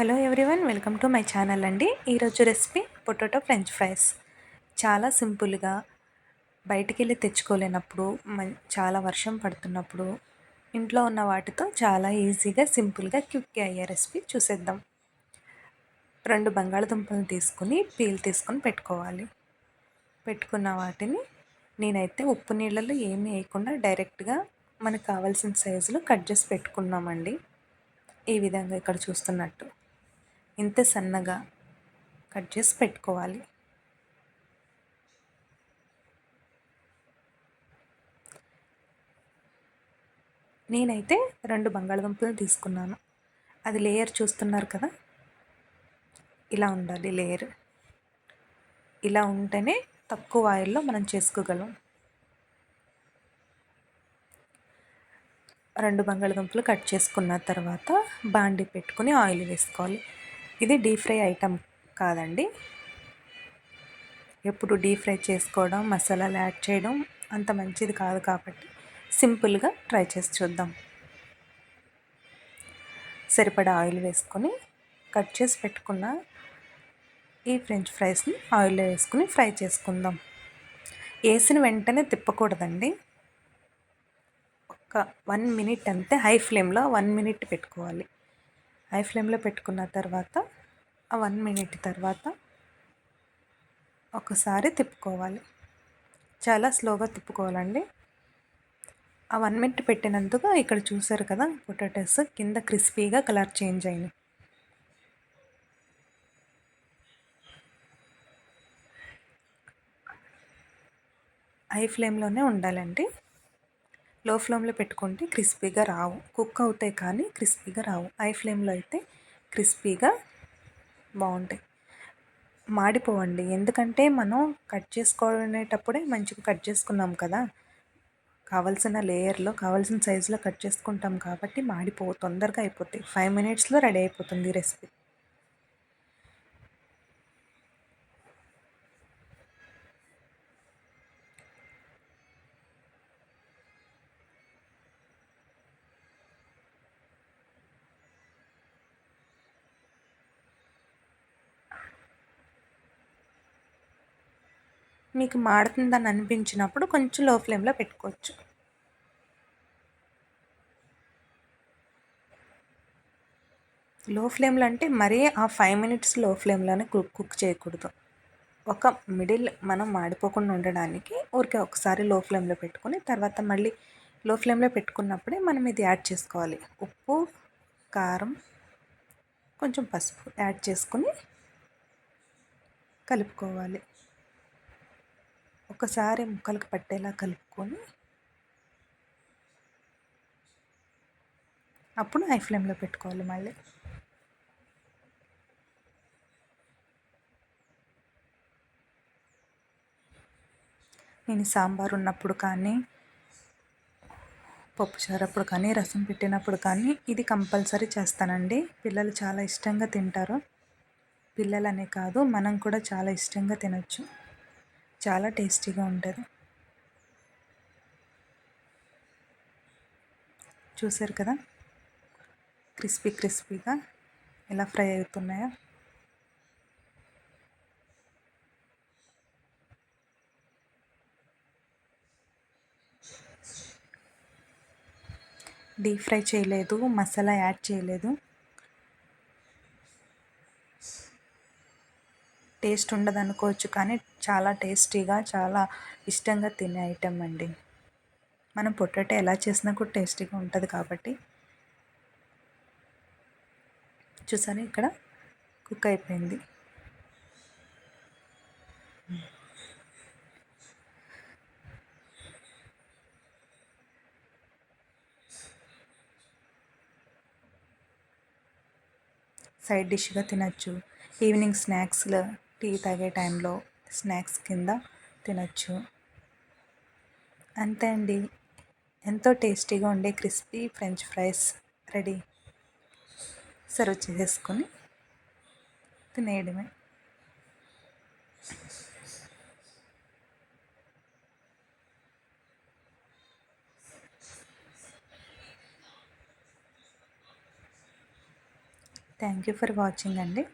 Hello everyone welcome to my channel అండి. ఈరోజు recipe potato French fries. చాలా సింపుల్గా బయటికి వెళ్ళి తెచ్చుకోలేనప్పుడు చాలా వర్షం పడుతున్నప్పుడు ఇంట్లో ఉన్న వాటితో చాలా ఈజీగా సింపుల్గా క్విక్గా అయ్యే రెసిపీ చూసేద్దాం. రెండు బంగాళదుంపలను తీసుకుని పీల్ తీసుకొని పెట్టుకోవాలి. పెట్టుకున్న వాటిని నేనైతే ఉప్పు నీళ్ళలో ఏమీ వేయకుండా డైరెక్ట్గా మనకు కావాల్సిన సైజులో కట్ చేసి పెట్టుకున్నామండి. ఈ విధంగా ఇక్కడ చూస్తున్నట్టు. ఇంత సన్నగా కట్ చేసి పెట్టుకోవాలి. నేనైతే రెండు బంగాళదుంపలు తీసుకున్నాను. అది లేయర్ చూస్తున్నారు కదా? ఇలా ఉండాలి లేయర్. ఇలా ఉంటేనే తక్కువ ఆయిల్లో మనం చేసుకోగలం. రెండు బంగాళదుంపలు కట్ చేసుకున్న తర్వాత బాండి పెట్టుకుని ఆయిల్ వేసుకోవాలి. ఇది డీప్ ఫ్రై ఐటెం కాదండి. ఎప్పుడు డీప్ ఫ్రై చేసుకోవడం మసాలాలు యాడ్ చేయడం అంత మంచిది కాదు కాబట్టి సింపుల్గా ట్రై చేసి చూద్దాం. సరిపడా ఆయిల్ వేసుకొని కట్ చేసి పెట్టుకున్న ఈ ఫ్రెంచ్ ఫ్రైస్ని ఆయిల్లో వేసుకుని ఫ్రై చేసుకుందాం. వేసిన వెంటనే తిప్పకూడదండి. ఒక వన్ మినిట్ అంతే హై ఫ్లేమ్లో వన్ మినిట్ పెట్టుకోవాలి. హై ఫ్లేమ్లో పెట్టుకున్న తర్వాత ఆ వన్ మినిట్ తర్వాత ఒకసారి తిప్పుకోవాలి. చాలా స్లోగా తిప్పుకోవాలండి. ఆ వన్ మినిట్ పెట్టినందుకు ఇక్కడ చూసారు కదా పొటాటోస్ కింద క్రిస్పీగా కలర్ చేంజ్ అయింది హై ఫ్లేమ్లోనే ఉండాలండి. లో ఫ్లేమ్లో పెట్టుకుంటే క్రిస్పీగా రావు. కుక్ అవుతాయి కానీ క్రిస్పీగా రావు. హై ఫ్లేమ్లో అయితే క్రిస్పీగా బాగుంటాయి మాడిపోవండి. ఎందుకంటే మనం కట్ చేసుకునేటప్పుడే మంచిగా కట్ చేసుకున్నాం కదా. కావాల్సిన లేయర్లో కావాల్సిన సైజులో కట్ చేసుకుంటాం కాబట్టి మాడిపో తొందరగా అయిపోతాయి. ఫైవ్ మినిట్స్లో రెడీ అయిపోతుంది రెసిపీ. మీకు మాడుతుందని అనిపించినప్పుడు కొంచెం లో ఫ్లేమ్లో పెట్టుకోవచ్చు లో ఫ్లేమ్లో అంటే మరీ ఆ ఫైవ్ మినిట్స్లో ఫ్లేమ్లోనే కుక్ కుక్ చేయకూడదు. ఒక మిడిల్ మనం మాడిపోకుండా ఉండడానికి ఊరికే ఒకసారి లో ఫ్లేమ్లో పెట్టుకొని తర్వాత మళ్ళీ లో ఫ్లేమ్లో పెట్టుకున్నప్పుడే మనం ఇది యాడ్ చేసుకోవాలి. ఉప్పు కారం కొంచెం పసుపు యాడ్ చేసుకొని కలుపుకోవాలి. ఒకసారి ముక్కలకు పట్టేలా కలుపుకొని అప్పుడు హై ఫ్లేమ్లో పెట్టుకోవాలి మళ్ళీ. నేను సాంబార్ ఉన్నప్పుడు కానీ పప్పుచారు అప్పుడు కానీ రసం పెట్టినప్పుడు కానీ ఇది కంపల్సరీ చేస్తానండి. పిల్లలు చాలా ఇష్టంగా తింటారు. పిల్లలనే కాదు మనం కూడా చాలా ఇష్టంగా తినచ్చు. చాలా టేస్టీగా ఉంటుంది. చూసారు కదా? క్రిస్పీ క్రిస్పీగా ఎలా ఫ్రై అవుతున్నాయో. డీప్ ఫ్రై చేయలేదు మసాలా యాడ్ చేయలేదు. టేస్ట్ ఉండదు అనుకోవచ్చు కానీ చాలా టేస్టీగా చాలా ఇష్టంగా తినే ఐటెం అండి. మనం పొటాటో ఎలా చేసినా కూడా టేస్టీగా ఉంటుంది కాబట్టి. చూసాను ఇక్కడ? కుక్ అయిపోయింది. సైడ్ డిష్గా తినచ్చు. ఈవినింగ్ స్నాక్స్లో టీ తాగే టైంలో స్నాక్స్ కింద తినచ్చు. అంతే అండి. ఎంతో టేస్టీగా ఉండే crispy french fries ready. Serve చేసేసుకొని తినేయడమే. థ్యాంక్ యూ ఫర్ వాచింగ్ అండి.